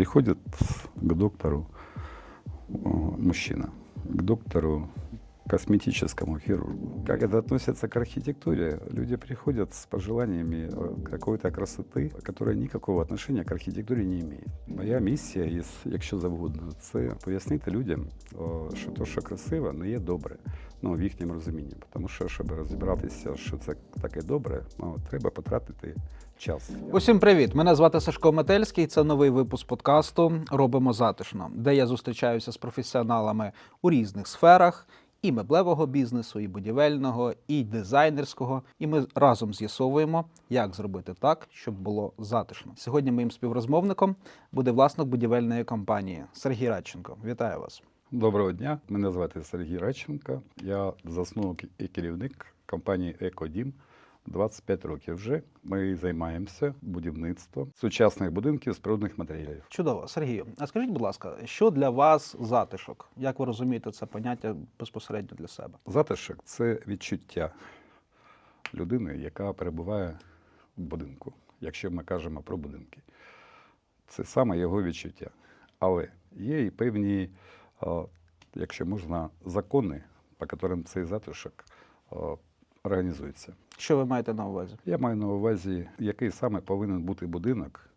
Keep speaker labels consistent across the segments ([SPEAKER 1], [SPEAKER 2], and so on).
[SPEAKER 1] Приходит к доктору о, мужчина, к доктору косметическому хирургу. Как это относится к архитектуре? Люди приходят с пожеланиями э, какой-то красоты, которая никакого отношения к архітектурі не имеет. Моя місія, єс- якщо завгодно, це пояснити людям, о, що то, що красиво, не є добре. Ну, в їхньому розумінні. Тому що, щоб розібратися, що це таке добре, ну, треба потратити час.
[SPEAKER 2] Усім привіт! Мене звати Сашко Метельський. Це новий випуск подкасту Робимо затишно, де я зустрічаюся з професіоналами у різних сферах. І меблевого бізнесу, і будівельного, і дизайнерського. І ми разом з'ясовуємо, як зробити так, щоб було затишно. Сьогодні моїм співрозмовником буде власник будівельної компанії Сергій Радченко. Вітаю вас.
[SPEAKER 1] Доброго дня. Мене звати Сергій Радченко. Я засновник і керівник компанії Екодім. 25 років вже ми займаємося будівництвом сучасних будинків з природних матеріалів.
[SPEAKER 2] Чудово, Сергію. А скажіть, будь ласка, що для вас затишок? Як ви розумієте це поняття безпосередньо для себе?
[SPEAKER 1] Затишок це відчуття людини, яка перебуває в будинку, якщо ми кажемо про будинки. Це саме його відчуття. Але є і певні, якщо можна, закони, по яким цей затишок організується.
[SPEAKER 2] Що ви маєте на увазі?
[SPEAKER 1] Я маю на увазі, який саме повинен бути будинок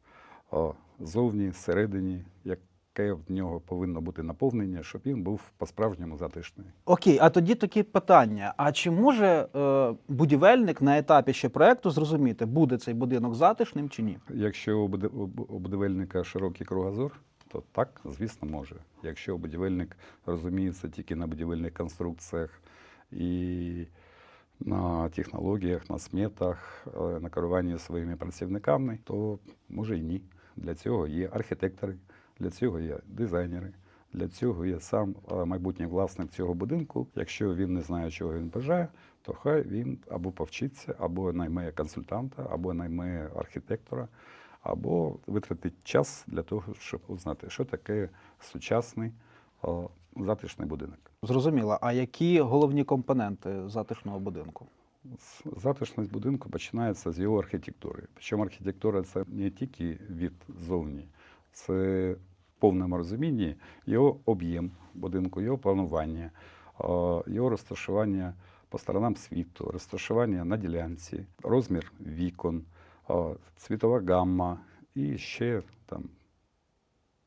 [SPEAKER 1] о, зовні, всередині, яке в нього повинно бути наповнення, щоб він був по-справжньому затишний.
[SPEAKER 2] Окей, а тоді такі питання: а чи може е, будівельник на етапі ще проекту зрозуміти, буде цей будинок затишним чи ні?
[SPEAKER 1] Якщо у будівельника широкий кругозор, то так, звісно, може. Якщо будівельник розуміється тільки на будівельних конструкціях і на технологіях, на сметах, е, на керуванні своїми працівниками, то може і ні. Для цього є архітектори, для цього є дизайнери. Для цього є сам е, майбутній власник цього будинку. Якщо він не знає, чого він бажає, то хай він або повчиться, або найме консультанта, або найме архітектора, або витратить час для того, щоб узнати, що таке сучасний затишний будинок.
[SPEAKER 2] Зрозуміло. А які головні компоненти затишного будинку?
[SPEAKER 1] Затишність будинку починається з його архітектури. Причому архітектура це не тільки від зовні, це в повному розумінні його об'єм будинку, його планування, його розташування по сторонам світу, розташування на ділянці, розмір вікон, цвітова гамма і ще там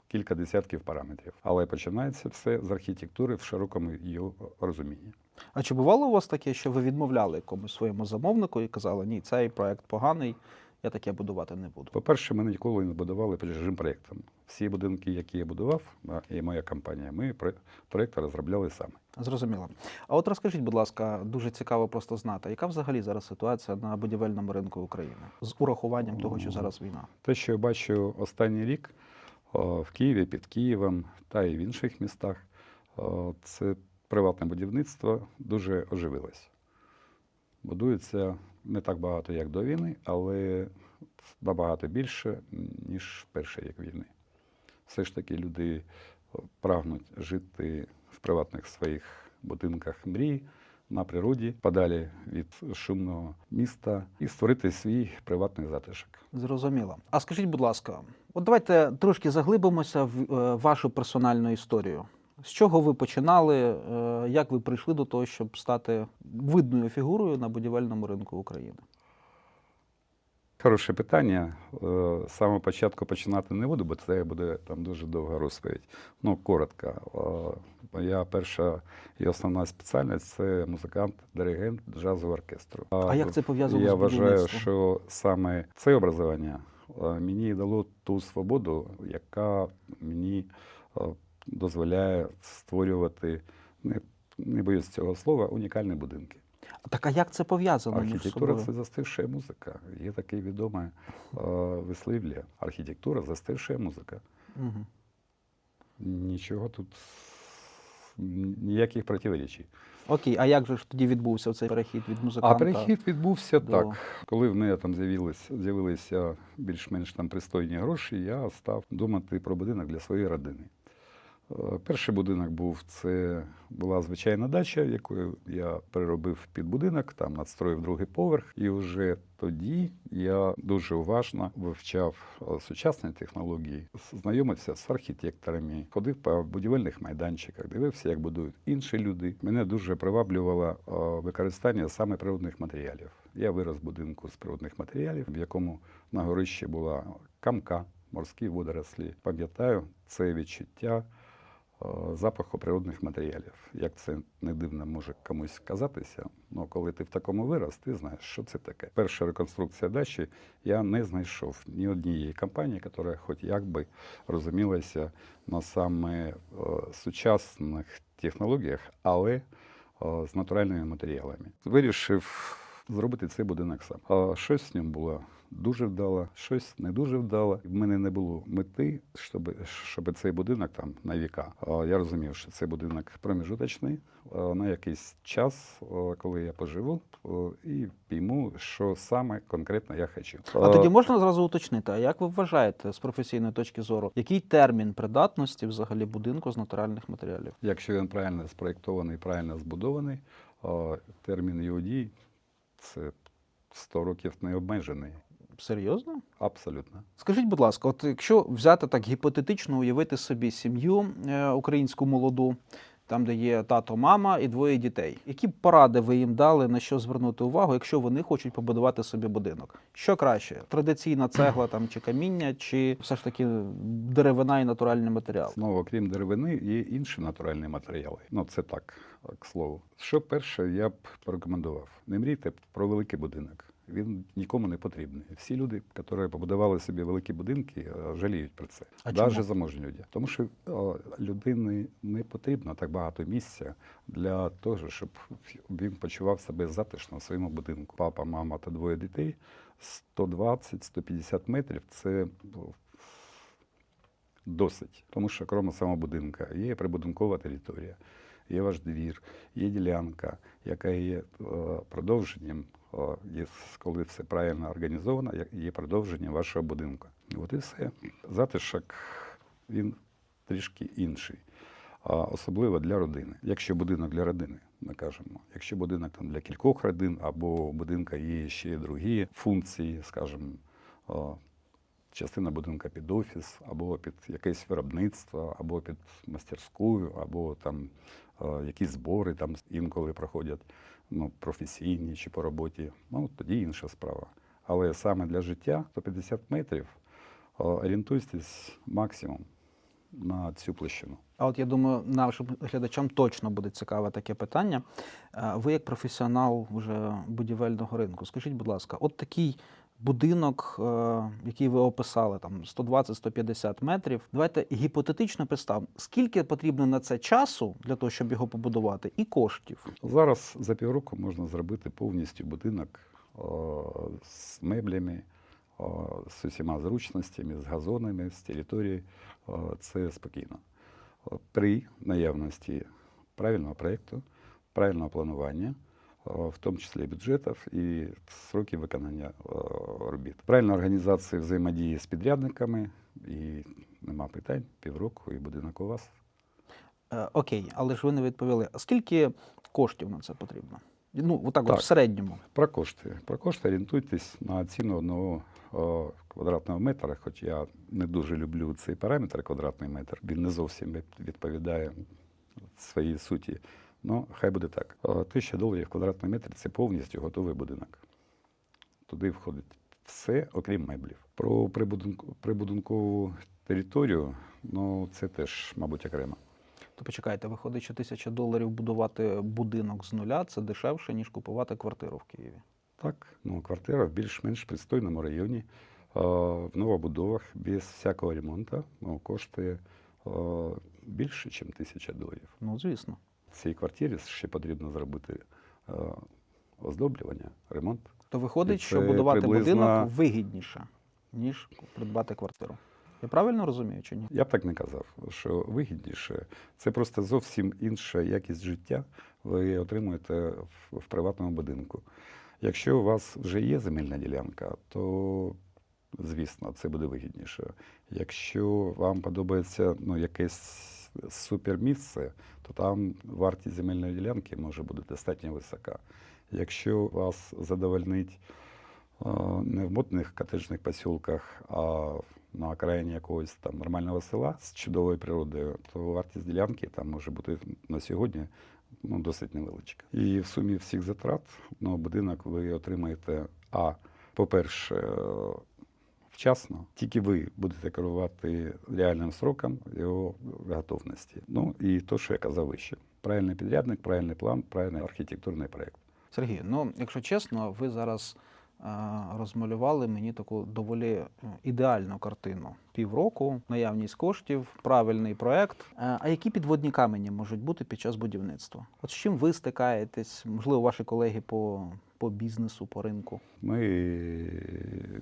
[SPEAKER 1] кілька десятків параметрів. Але починається все з архітектури в широкому його розумінні.
[SPEAKER 2] А чи бувало у вас таке, що ви відмовляли якомусь своєму замовнику і казали, ні, цей проект поганий, я таке будувати не буду?
[SPEAKER 1] По-перше, ми ніколи не будували по чужим проєктам. Всі будинки, які я будував, і моя компанія, ми про- проєкти розробляли саме.
[SPEAKER 2] Зрозуміло. А от розкажіть, будь ласка, дуже цікаво просто знати, яка взагалі зараз ситуація на будівельному ринку України з урахуванням того, що зараз війна?
[SPEAKER 1] Те, що я бачу останній рік в Києві, під Києвом та і в інших містах, це приватне будівництво дуже оживилось. Будується не так багато, як до війни, але набагато більше, ніж перший рік війни. Все ж таки люди прагнуть жити в приватних своїх будинках мрій на природі, подалі від шумного міста і створити свій приватний затишок.
[SPEAKER 2] Зрозуміло. А скажіть, будь ласка, от давайте трошки заглибимося в е, вашу персональну історію. З чого ви починали? е, Як ви прийшли до того, щоб стати видною фігурою на будівельному ринку України?
[SPEAKER 1] Хороше питання. Е, З самого початку починати не буду, бо це буде там дуже довга розповідь. Ну, коротко. Моя перша і основна спеціальність це музикант, диригент джазового оркестру.
[SPEAKER 2] А як це пов'язано
[SPEAKER 1] Я вважаю, що саме це образування мені дало ту свободу, яка мені е, дозволяє створювати, не, не боюсь цього слова, унікальні будинки.
[SPEAKER 2] Так а як це пов'язано між
[SPEAKER 1] Архітектура
[SPEAKER 2] собою?
[SPEAKER 1] це застивша музика. Є таке відоме е, вислів'я. Архітектура застивша музика.
[SPEAKER 2] Угу.
[SPEAKER 1] Нічого тут ніяких противоречій.
[SPEAKER 2] Окей, а як же ж тоді відбувся цей перехід від
[SPEAKER 1] А перехід відбувся
[SPEAKER 2] до-
[SPEAKER 1] так. Коли в мене там з'явилися, з'явилися більш-менш там пристойні гроші, я став думати про будинок для своєї родини. Е, Перший будинок був це була звичайна дача, яку я переробив під будинок, там надстроїв другий поверх. І вже тоді я дуже уважно вивчав е, сучасні технології, знайомився з архітекторами, ходив по будівельних майданчиках, дивився, як будують інші люди. Мене дуже приваблювало е, використання саме природних матеріалів. Я вирос будинку з природних матеріалів, в якому на горищі була камка, морські водорослі. Пам'ятаю це відчуття запаху природних матеріалів. Як це не дивно може комусь казатися, але коли ти в такому вирос, ти знаєш, що це таке. Перша реконструкція дачі я не знайшов ні однієї компанії, яка хоч якби розумілася на саме е, сучасних технологіях, але е, з натуральними матеріалами. Вирішив зробити цей будинок сам. Щось в ньому було дуже вдало, щось не дуже вдало. В мене не було мети, щоб, щоб цей будинок там на віка. Я розумів, що цей будинок проміжуточний на якийсь час, коли я поживу, і пійму, що саме конкретно я хочу.
[SPEAKER 2] А тоді можна зразу уточнити, а як ви вважаєте з професійної точки зору, який термін придатності взагалі будинку з натуральних матеріалів?
[SPEAKER 1] Якщо він правильно спроєктований, правильно збудований, термін його дій це 100 років не обмежений.
[SPEAKER 2] Серйозно?
[SPEAKER 1] Абсолютно.
[SPEAKER 2] Скажіть, будь ласка, от якщо взяти так гіпотетично, уявити собі сім'ю е, українську молоду, там, де є тато, мама і двоє дітей, які поради ви їм дали на що звернути увагу, якщо вони хочуть побудувати собі будинок? Що краще? Традиційна цегла там чи каміння, чи все ж таки деревина і натуральний матеріал?
[SPEAKER 1] Знову, крім деревини, є інші натуральні матеріали. Ну, це так, к слову. Що перше, я б порекомендував: не мрійте про великий будинок. Він нікому не потрібний. Всі люди, які побудували собі великі будинки, е, жаліють про це.
[SPEAKER 2] А
[SPEAKER 1] Навіть
[SPEAKER 2] чому?
[SPEAKER 1] заможні люди. Тому що о, людині не потрібно так багато місця для того, щоб він почував себе затишно в своєму будинку. Папа, мама та двоє дітей 120-150 метрів це ну, досить. Тому що крім самого будинка є прибудинкова територія, є ваш двір, є ділянка, яка є е, продовженням, е, коли все правильно організовано, є продовженням вашого будинку. От і все. Затишок він трішки інший. Особливо для родини. Якщо будинок для родини, ми кажемо. Якщо будинок там для кількох родин, або будинка є ще другі функції, скажімо, частина будинка під офіс, або під якесь виробництво, або під мастерську, або там якісь збори там інколи проходять ну, професійні чи по роботі. Ну, тоді інша справа. Але саме для життя 150 метрів орієнтуйтесь максимум на цю площину.
[SPEAKER 2] А от я думаю, нашим глядачам точно буде цікаве таке питання. Е, Ви, як професіонал вже будівельного ринку, скажіть, будь ласка, от такий будинок, е, який ви описали, там 120-150 метрів. Давайте гіпотетично представимо, скільки потрібно на це часу для того, щоб його побудувати, і коштів.
[SPEAKER 1] Зараз за півроку можна зробити повністю будинок о, з меблями, з усіма зручностями, з газонами, з території. Це спокійно. При наявності правильного проєкту, правильного планування, о, в тому числі бюджетів і сроків виконання о, робіт. Правильна організація взаємодії з підрядниками і нема питань, півроку і будинок у вас.
[SPEAKER 2] Е, Окей, але ж ви не відповіли. А скільки коштів на це потрібно? Ну, отак, от в середньому.
[SPEAKER 1] Про кошти. Про кошти орієнтуйтесь на ціну одного о, квадратного метра, хоч я не дуже люблю цей параметр квадратний метр. Він не зовсім відповідає своїй суті. Ну, хай буде так. Тисяча доларів квадратний метр це повністю готовий будинок. Туди входить все, окрім меблів. Про прибудинку- прибудинкову територію, ну це теж, мабуть, окремо.
[SPEAKER 2] То почекайте, виходить, що тисяча доларів будувати будинок з нуля це дешевше, ніж купувати квартиру в Києві.
[SPEAKER 1] Так, ну, квартира в більш-менш пристойному районі, е, в новобудовах, без всякого ремонту, ну, коштує е, більше, ніж тисяча доларів.
[SPEAKER 2] Ну, звісно.
[SPEAKER 1] Цій квартирі ще потрібно зробити е, оздоблювання, ремонт.
[SPEAKER 2] То виходить, що будувати
[SPEAKER 1] приблизно-
[SPEAKER 2] будинок вигідніше, ніж придбати квартиру. Я правильно розумію чи ні?
[SPEAKER 1] Я б так не казав, що вигідніше. Це просто зовсім інша якість життя ви отримуєте в, в приватному будинку. Якщо у вас вже є земельна ділянка, то звісно, це буде вигідніше. Якщо вам подобається ну, якесь супермісце, то там вартість земельної ділянки може бути достатньо висока. Якщо вас задовольнить е, не в модних котеджних посілках, а на окраїні якогось там нормального села з чудовою природою, то вартість ділянки там може бути на сьогодні ну, досить невеличка. І в сумі всіх затрат на будинок ви отримаєте А, по-перше, вчасно, тільки ви будете керувати реальним сроком його готовності. Ну і то, що я казав вище. Правильний підрядник, правильний план, правильний архітектурний проєкт.
[SPEAKER 2] Сергій, ну якщо чесно, ви зараз е, розмалювали мені таку доволі е, ідеальну картину. Півроку, наявність коштів, правильний проект. Е, а які підводні камені можуть бути під час будівництва? От з чим ви стикаєтесь? Можливо, ваші колеги по, по бізнесу, по ринку?
[SPEAKER 1] Ми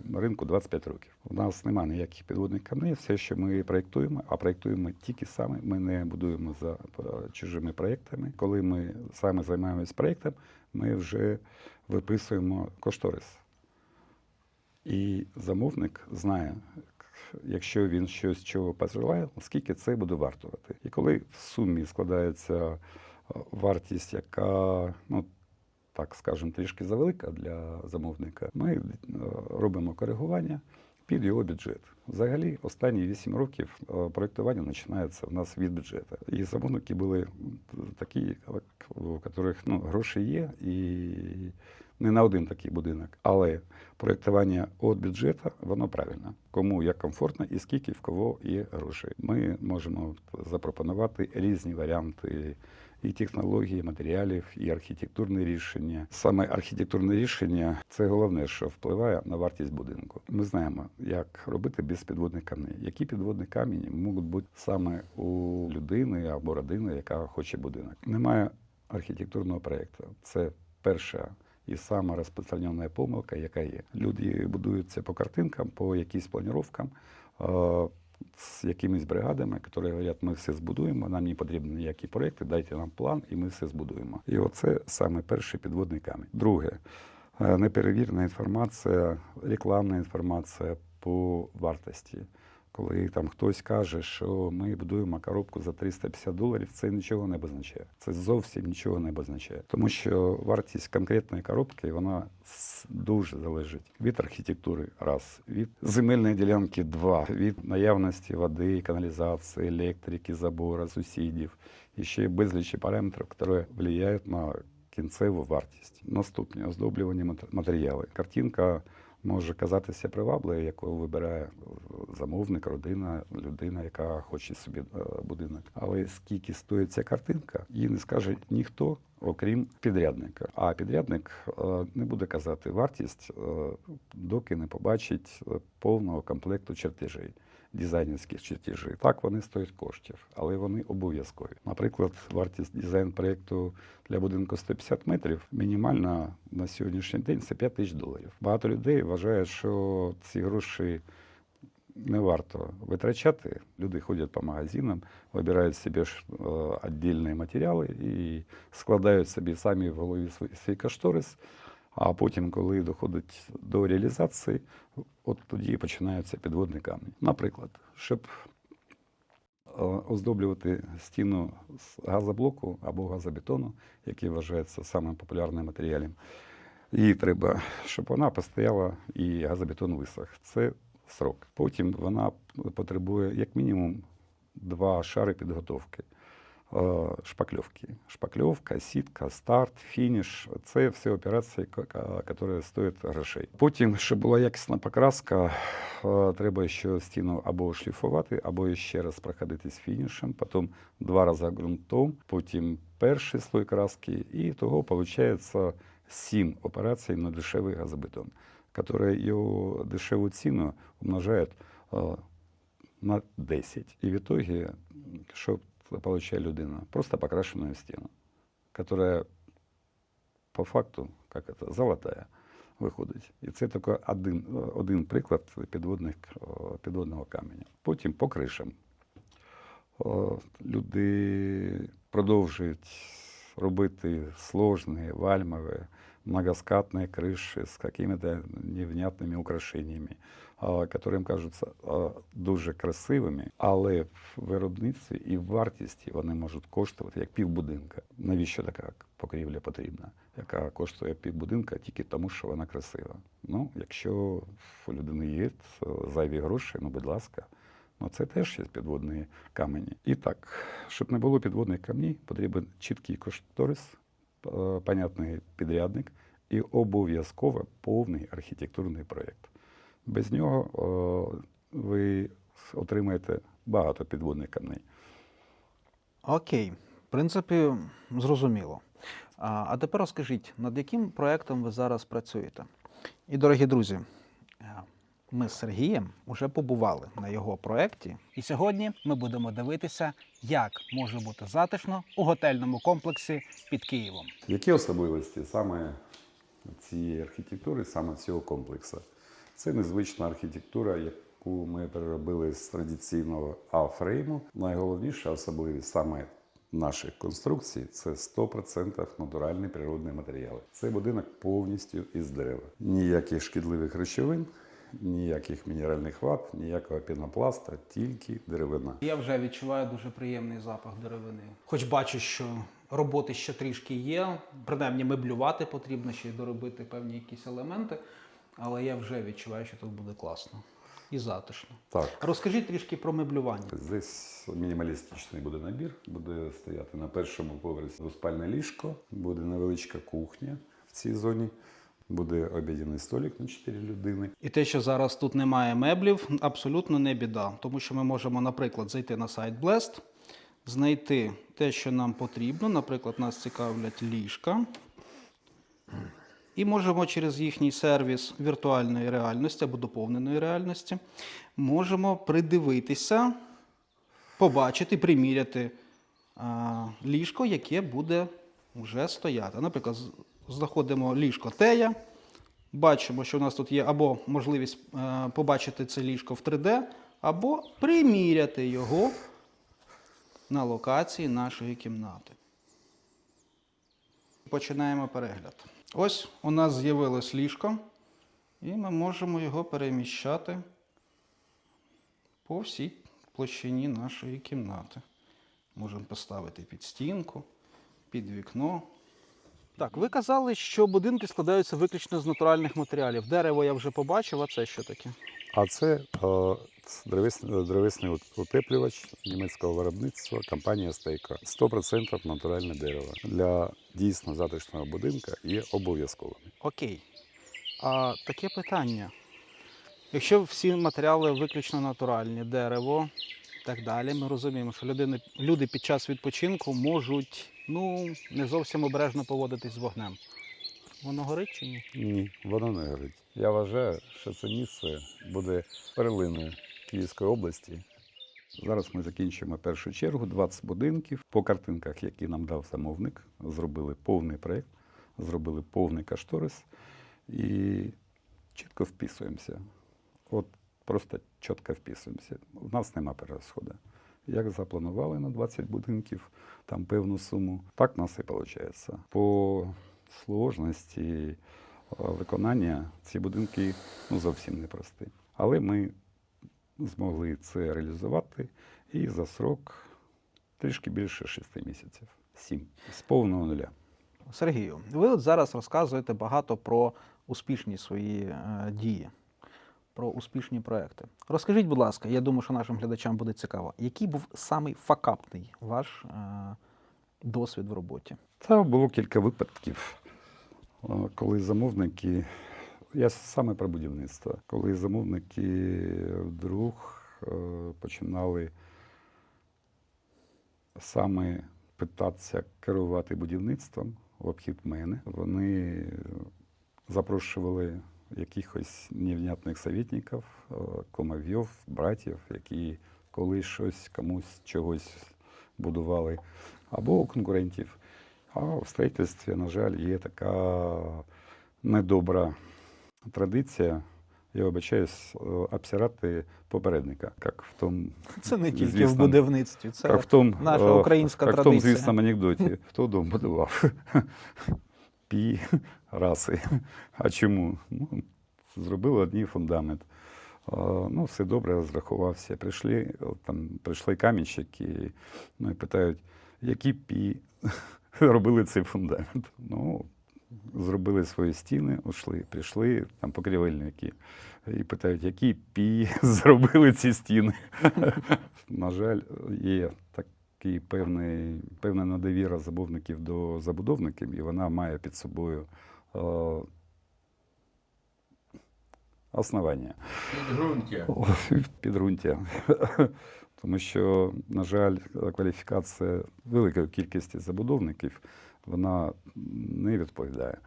[SPEAKER 1] на ринку 25 років. У нас немає ніяких підводних камней. Все, що ми проєктуємо, а проєктуємо тільки саме. Ми не будуємо за е, чужими проєктами. Коли ми саме займаємось проєктом, ми вже виписуємо кошторис. І замовник знає, якщо він щось чого пожелає, скільки це буде вартувати. І коли в сумі складається е, вартість, яка ну так скажемо, трішки завелика для замовника, ми е, робимо коригування під його бюджет. Взагалі, останні 8 років е, проєктування починається в нас від бюджету. І замовники були такі, у яких ну, гроші є, і не на один такий будинок. Але проєктування від бюджету, воно правильно. Кому як комфортно і скільки в кого є грошей. Ми можемо запропонувати різні варіанти і технології, і матеріалів, і архітектурні рішення. Саме архітектурне рішення це головне, що впливає на вартість будинку. Ми знаємо, як робити без підводних камней. Які підводні камені можуть бути саме у людини або родини, яка хоче будинок. Немає архітектурного проєкту. Це перша і сама розпространена помилка, яка є. Люди будуються по картинкам, по якимсь планіровкам. З якимись бригадами, які говорять, ми все збудуємо, нам не потрібні ніякі проекти, дайте нам план, і ми все збудуємо. І оце саме перший підводний камінь. Друге, е, неперевірена інформація, рекламна інформація по вартості. Коли там хтось каже, що ми будуємо коробку за 350 доларів, це нічого не обозначає. Це зовсім нічого не обозначає. Тому що вартість конкретної коробки вона дуже залежить від архітектури, раз, від земельної ділянки, два, від наявності води, каналізації, електрики, забору, сусідів і ще безлічі параметрів, які впливають на кінцеву вартість. Наступне оздоблювання мат- матеріали. Картинка може казатися привабливою, яку вибирає замовник, родина, людина, яка хоче собі е, будинок. Але скільки стоїть ця картинка, її не скаже ніхто, окрім підрядника. А підрядник е, не буде казати вартість, е, доки не побачить повного комплекту чертежей. Дизайнерських чертежів. Так, вони стоять коштів, але вони обов'язкові. Наприклад, вартість дизайн проєкту для будинку 150 метрів мінімальна на сьогоднішній день це 5 тисяч доларів. Багато людей вважають, що ці гроші не варто витрачати. Люди ходять по магазинам, вибирають собі ж е, віддільні матеріали і складають собі самі в голові свій кошторис. А потім, коли доходить до реалізації, от тоді починаються підводні камні. Наприклад, щоб е, оздоблювати стіну з газоблоку або газобетону, який вважається самим популярним матеріалом, їй треба, щоб вона постояла і газобетон висох. Це срок. Потім вона потребує як мінімум два шари підготовки. Е, Шпакльовки. Шпакльовка, сітка, старт, фініш це все операції, які стоять грошей. Потім, щоб була якісна покраска, е, треба ще стіну або шліфувати, або ще раз проходити з фінішем, потім два рази ґрунтом, потім перший слой краски, і того виходить сім операцій на дешевий газобетон, який його дешеву ціну умножають е, на 10. І в итоге, що получает людина? Просто покрашенную стену, которая по факту, как это, золотая виходить. І це тільки один, е, один приклад підводних, е, підводного каменя. Потім по кришам. Е, Люди продовжують робити сложні, вальмові, многоскатные крыши с какими-то невнятными украшениями, їм кажуться дуже красивими, але в виробництві і в вартісті вони можуть коштувати як півбудинка. Навіщо така покрівля потрібна, яка коштує півбудинка тільки тому, що вона красива? Ну, якщо у людини є зайві гроші, ну будь ласка. Ну, це теж є підводні камені. І так, щоб не було підводних камней, потрібен чіткий кошторис, е, понятний підрядник і обов'язково повний архітектурний проєкт. Без нього о, ви отримаєте багато підводних камней.
[SPEAKER 2] Окей, в принципі, зрозуміло. А, а тепер розкажіть, над яким проектом ви зараз працюєте? І, дорогі друзі, е, ми з Сергієм вже побували на його проєкті, і сьогодні ми будемо дивитися, як може бути затишно у готельному комплексі під Києвом.
[SPEAKER 1] Які особливості саме цієї архітектури, саме цього комплексу? Це незвична архітектура, яку ми переробили з традиційного А-фрейму. Найголовніша особливість саме наших конструкцій це 100% натуральні природні матеріали. Це будинок повністю із дерева. Ніяких шкідливих речовин, ніяких мінеральних ват, ніякого пінопласта, тільки деревина.
[SPEAKER 2] Я вже відчуваю дуже приємний запах деревини. Хоч бачу, що роботи ще трішки є, принаймні меблювати потрібно ще й доробити певні якісь елементи, але я вже відчуваю, що тут буде класно і затишно.
[SPEAKER 1] Так.
[SPEAKER 2] Розкажіть трішки про меблювання.
[SPEAKER 1] Здесь мінімалістичний буде набір. Буде стояти на першому поверсі двоспальне ліжко, буде невеличка кухня в цій зоні, буде обідяний столик на 4 людини.
[SPEAKER 2] І те, що зараз тут немає меблів, абсолютно не біда, тому що ми можемо, наприклад, зайти на сайт Blest, знайти те, що нам потрібно. Наприклад, нас цікавлять ліжка. І можемо через їхній сервіс віртуальної реальності або доповненої реальності можемо придивитися, побачити, приміряти а, ліжко, яке буде вже стояти. Наприклад, знаходимо ліжко Тея, бачимо, що у нас тут є або можливість е, побачити це ліжко в 3D, або приміряти його на локації нашої кімнати. Починаємо перегляд. Ось у нас з'явилось ліжко, і ми можемо його переміщати по всій площині нашої кімнати. Можемо поставити під стінку, під вікно. Так, ви казали, що будинки складаються виключно з натуральних матеріалів. Дерево я вже побачив, а це що таке?
[SPEAKER 1] А це е, древесний, утеплювач німецького виробництва компанія Стейка. 100% натуральне дерево. Для дійсно затишного будинка є обов'язковим.
[SPEAKER 2] Окей. А таке питання. Якщо всі матеріали виключно натуральні, дерево і так далі, ми розуміємо, що людини, люди під час відпочинку можуть ну, не зовсім обережно поводитись з вогнем. Воно горить чи ні?
[SPEAKER 1] Ні, воно не горить. Я вважаю, що це місце буде перлиною Київської області. Зараз ми закінчуємо першу чергу 20 будинків. По картинках, які нам дав замовник, зробили повний проєкт, зробили повний кошторис і чітко вписуємося. От просто чітко вписуємося. У нас нема перерозходу. Як запланували на 20 будинків, там певну суму, так нас і виходить. По сложності е, виконання ці будинки ну, зовсім непрості. Але ми змогли це реалізувати і за срок трішки більше 6 місяців. 7. З повного нуля.
[SPEAKER 2] Сергію, ви от зараз розказуєте багато про успішні свої е, дії, про успішні проекти. Розкажіть, будь ласка, я думаю, що нашим глядачам буде цікаво, який був самий факапний ваш е, досвід в роботі?
[SPEAKER 1] Та було кілька випадків, коли замовники, я саме про будівництво, коли замовники вдруг е, починали саме питатися керувати будівництвом в обхід мене. Вони запрошували якихось невнятних советників, е, комовйов, братів, які колись щось комусь чогось будували, або конкурентів. А в строїтельстві, на жаль, є така недобра традиція, я вибачаюсь, е, обсирати попередника, як в тому,
[SPEAKER 2] Це не тільки в будівництві, це
[SPEAKER 1] як в тому,
[SPEAKER 2] наша
[SPEAKER 1] е,
[SPEAKER 2] українська
[SPEAKER 1] як в тому
[SPEAKER 2] традиція.
[SPEAKER 1] звісному анекдоті. Хто дом будував? Пі, раси. А чому? Ну, зробили одні фундамент. Ну, все добре, розрахувався. Прийшли, там, прийшли камінщики, ну і питають, які пі робили цей фундамент. Ну, зробили свої стіни, ушли, прийшли там покрівельники і питають, які пі зробили ці стіни. На жаль, є такий певний, певна недовіра забудовників до забудовників, і вона має під собою е, основання.
[SPEAKER 3] Підґрунтя.
[SPEAKER 1] підґрунтя. Тому що, на жаль, кваліфікація великої кількості забудовників вона не відповідає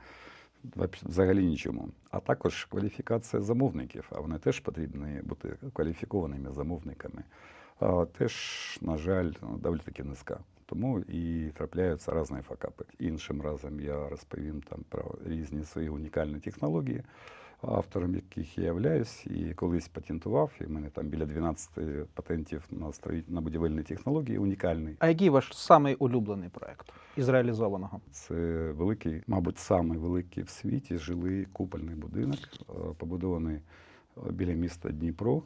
[SPEAKER 1] взагалі нічому. А також кваліфікація замовників, а вони теж потрібні бути кваліфікованими замовниками. Теж, на жаль, доволі таки низька. Тому і трапляються різні факапи. Іншим разом я розповім там про різні свої унікальні технології, автором яких я являюсь, і колись патентував. І в мене там біля 12 патентів на строїть на будівельні технології унікальні.
[SPEAKER 2] А який ваш самий улюблений проект із реалізованого?
[SPEAKER 1] Це великий, мабуть, самий великий в світі жилий купольний будинок, е, побудований е, біля міста Дніпро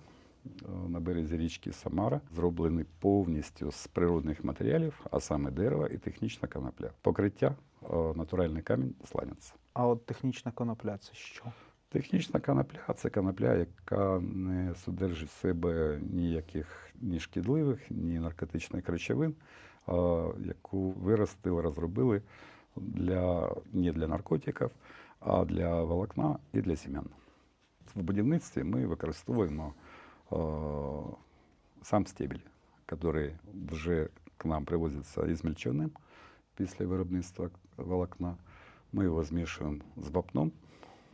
[SPEAKER 1] е, на березі річки Самара, зроблений повністю з природних матеріалів, а саме дерева і технічна конопля. Покриття натуральний камінь сланець.
[SPEAKER 2] А от технічна конопля це що?
[SPEAKER 1] Технічна конопля це конопля, яка не содержить в себе ніяких ні шкідливих, ні наркотичних речовин, яку виростили, розробили для, не для наркотиків, а для волокна і для сім'ян. В будівництві ми використовуємо сам стебель, який вже к нам привозиться ізмельченим після виробництва волокна. Ми його змішуємо з вапном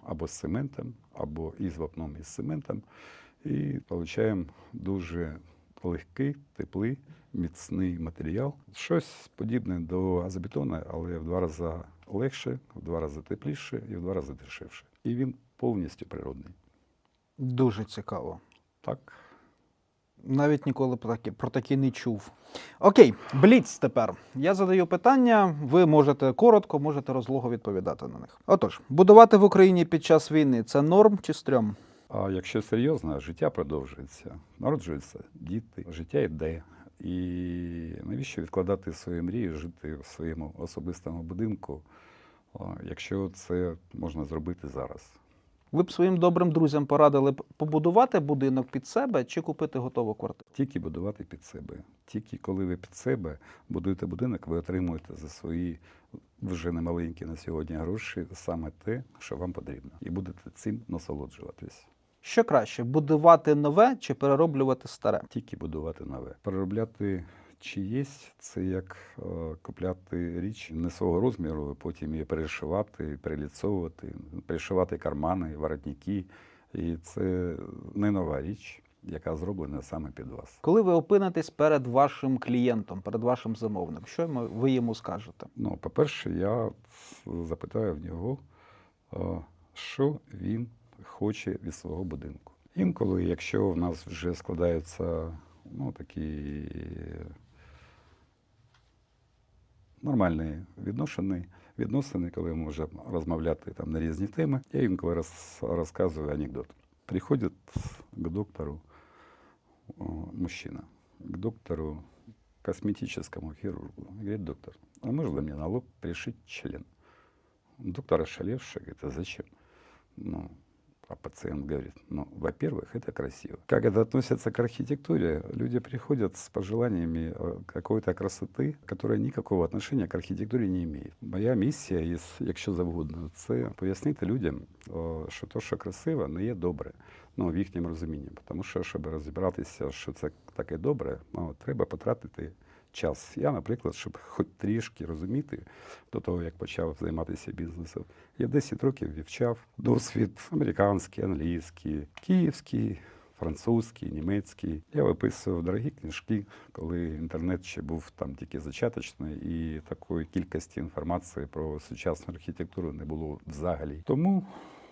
[SPEAKER 1] або з цементом, або із вапном із цементом, і отримуємо дуже легкий, теплий, міцний матеріал. Щось подібне до газобетону, але в два рази легше, в два рази тепліше і в два рази дешевше. І він повністю природний.
[SPEAKER 2] Дуже цікаво.
[SPEAKER 1] Так.
[SPEAKER 2] Навіть ніколи про такі, про такі не чув. Окей, бліц тепер. Я задаю питання. Ви можете коротко, можете розлого відповідати на них. Отож, будувати в Україні під час війни це норм чи стрьом?
[SPEAKER 1] А якщо серйозно, життя продовжується, народжуються діти, життя йде. І навіщо відкладати свої мрії, жити в своєму особистому будинку, якщо це можна зробити зараз?
[SPEAKER 2] Ви б своїм добрим друзям порадили б побудувати будинок під себе чи купити готову квартиру?
[SPEAKER 1] Тільки будувати під себе. Тільки коли ви під себе будуєте будинок, ви отримуєте за свої вже немаленькі на сьогодні гроші саме те, що вам потрібно, і будете цим насолоджуватись.
[SPEAKER 2] Що краще будувати нове чи перероблювати старе?
[SPEAKER 1] Тільки будувати нове. Переробляти чиєсь це як е, купляти річ не свого розміру, потім її перешивати, переліцовувати, перешивати кармани, воротники. І це не нова річ, яка зроблена саме під вас.
[SPEAKER 2] Коли ви опинитесь перед вашим клієнтом, перед вашим замовником, що ви йому скажете?
[SPEAKER 1] Ну, по-перше, я запитаю в нього, е, що він хоче від свого будинку. Інколи, якщо в нас вже складаються ну, такі нормальні відношення, відносини, коли ми можемо розмовляти там на різні теми, я інколи роз, розказую анекдот. Приходить к доктору мужчина, к доктору косметическому хирургу. Говорит, доктор, а можно мне на лоб пришить член? Доктор ошалевший говорит, а зачем? Ну, а пациент говорит, ну, во-первых, это красиво. Как это относится к архитектуре? Люди приходят с пожеланиями э, какой-то красоты, которая никакого отношения к архітектурі не имеет. Моя місія, єс- якщо завгодно, це пояснити людям, о, що то, що красиво, не є добре. Ну, в їхньому розумінні. Тому що, щоб розібратися, що це таке добре, ну, треба потратити час. Я, наприклад, щоб хоч трішки розуміти до того, як почав займатися бізнесом, я 10 років вивчав досвід американський, англійський, київський, французький, німецький. Я виписував дорогі книжки, коли інтернет ще був там тільки зачаточний, і такої кількості інформації про сучасну архітектуру не було взагалі. Тому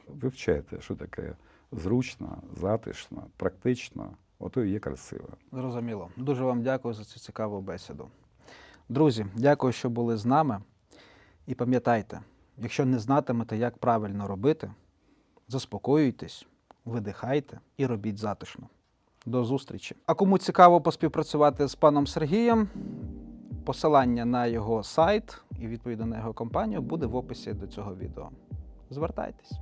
[SPEAKER 1] вивчайте, що таке зручно, затишно, практично, ото і є красиво.
[SPEAKER 2] Зрозуміло. Дуже вам дякую за цю цікаву бесіду. Друзі, дякую, що були з нами. І пам'ятайте, Якщо не знатимете, як правильно робити, заспокоюйтесь, видихайте і робіть затишно. До зустрічі. А кому цікаво поспівпрацювати з паном Сергієм, посилання на його сайт і відповідно на його компанію буде в описі до цього відео. Звертайтесь.